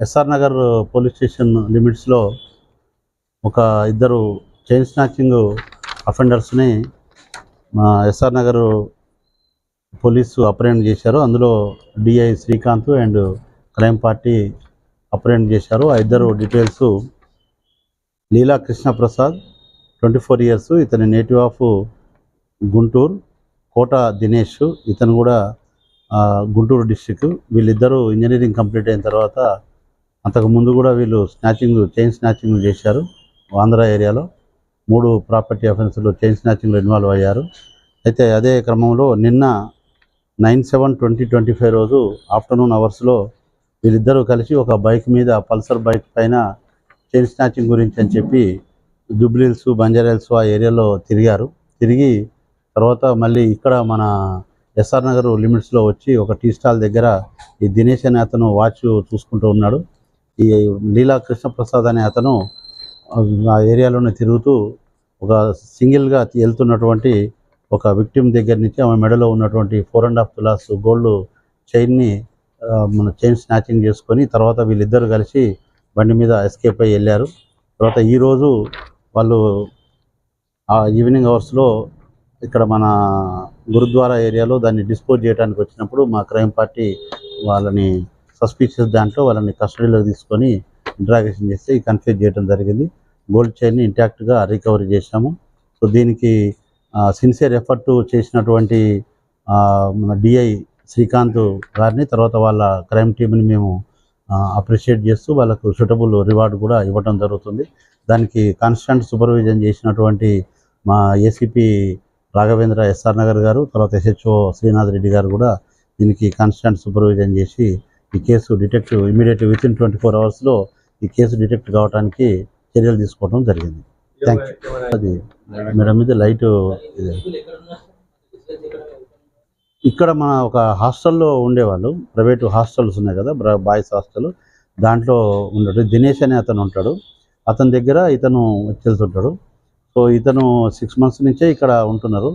SR Nagar police station లిమిట్స్లో ఒక ఇద్దరు చైన్ స్నాచింగ్ అఫెండర్స్ని మా ఎస్ఆర్ నగర్ పోలీసు అప్రహెండ్ చేశారు. అందులో DI Srikanth and crime party apprehend చేశారు. ఆ ఇద్దరు details Leela Krishna Prasad twenty four years ఇతని నేటివ్ ఆఫ్ గుంటూరు కోట దినేష్ ఇతను కూడా గుంటూరు డిస్టిక్ వీళ్ళిద్దరూ ఇంజనీరింగ్ కంప్లీట్ అయిన తర్వాత అంతకు ముందు కూడా వీళ్ళు స్నాచింగ్ చైన్ స్నాచింగ్ చేశారు ఆంధ్ర ఏరియాలో. మూడు ప్రాపర్టీ అఫెన్స్లో చైన్ స్నాచింగ్లో ఇన్వాల్వ్ అయ్యారు. అయితే అదే క్రమంలో నిన్న nine seven twenty twenty five రోజు ఆఫ్టర్నూన్ అవర్స్లో వీళ్ళిద్దరూ కలిసి ఒక బైక్ మీద పల్సర్ బైక్ పైన చైన్ స్నాచింగ్ గురించి అని చెప్పి జుబ్లీల్స్ బంజారాహిల్స్ ఆ ఏరియాలో తిరిగారు. తిరిగి తర్వాత మళ్ళీ ఇక్కడ మన ఎస్ఆర్ నగర్ లిమిట్స్లో వచ్చి ఒక టీ స్టాల్ దగ్గర ఈ దినేష్ అనే అతను వాచ్ చూసుకుంటూ ఉన్నాడు. ఈ లీలా కృష్ణప్రసాద్ అనే అతను ఆ ఏరియాలోనే తిరుగుతూ ఒక సింగిల్గా వెళ్తున్నటువంటి ఒక విక్టిమ్ దగ్గర నుంచి ఆమె మెడలో ఉన్నటువంటి ఫోర్ అండ్ హాఫ్ తులాస్ గోల్డ్ చైన్ని మన చైన్ స్నాచింగ్ చేసుకొని తర్వాత వీళ్ళిద్దరు కలిసి బండి మీద ఎస్కేప్ అయ్యి వెళ్ళారు. తర్వాత ఈరోజు వాళ్ళు ఆ ఈవినింగ్ అవర్స్లో ఇక్కడ మన గురుద్వారా ఏరియాలో దాన్ని డిస్పోజ్ చేయడానికి వచ్చినప్పుడు మా క్రైమ్ పార్టీ వాళ్ళని సస్పీషియస్ దాంట్లో వాళ్ళని కస్టడీలోకి తీసుకొని ఇంట్రాగేషన్ చేస్తే కన్ఫ్యూజ్ చేయడం జరిగింది. గోల్డ్ చైన్ని ఇంటాక్ట్గా రికవరీ చేశాము. సో దీనికి సిన్సియర్ ఎఫర్ట్ చేసినటువంటి మన డిఐ శ్రీకాంత్ గారిని తర్వాత వాళ్ళ క్రైమ్ టీంని మేము అప్రిషియేట్ చేస్తూ వాళ్ళకు సూటబుల్ రివార్డు కూడా ఇవ్వడం జరుగుతుంది. దానికి కాన్స్టెంట్ సూపర్విజన్ చేసినటువంటి మా ఏసీపీ రాఘవేంద్ర ఎస్ఆర్ నగర్ గారు తర్వాత ఎస్హెచ్ఓ శ్రీనాథ్ రెడ్డి గారు కూడా దీనికి కాన్స్టెంట్ సూపర్విజన్ చేసి ఈ case detect immediate with in twenty four అవర్స్లో ఈ కేసు డిటెక్ట్ కావడానికి చర్యలు తీసుకోవడం జరిగింది. థ్యాంక్ యూ అది మేడం మీద లైట్ ఇది. ఇక్కడ మన ఒక హాస్టల్లో ఉండేవాళ్ళు ప్రైవేటు హాస్టల్స్ ఉన్నాయి కదా బాయ్స్ హాస్టల్. దాంట్లో ఉండడు. దినేష్ అనే అతను ఉంటాడు. అతని దగ్గర ఇతను వెళ్తుంటాడు సో ఇతను సిక్స్ మంత్స్ నుంచే ఇక్కడ ఉంటున్నారు.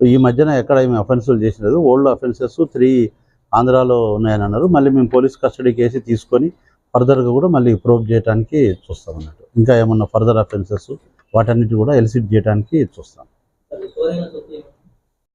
ఈ మధ్యన ఎక్కడ ఏమి అఫెన్సులు చేసినది ఓల్డ్ అఫెన్సెస్ త్రీ ఆంధ్రాలో ఉన్నాయని అన్నారు. మళ్ళీ మేము పోలీస్ కస్టడీకి వేసి తీసుకొని ఫర్దర్గా కూడా మళ్ళీ ప్రూవ్ చేయడానికి చూస్తాం అన్నట్టు ఇంకా ఏమన్నా ఫర్దర్ అఫెన్సెస్ వాటన్నిటి కూడా ఎలిసిట్ చేయడానికి చూస్తాం.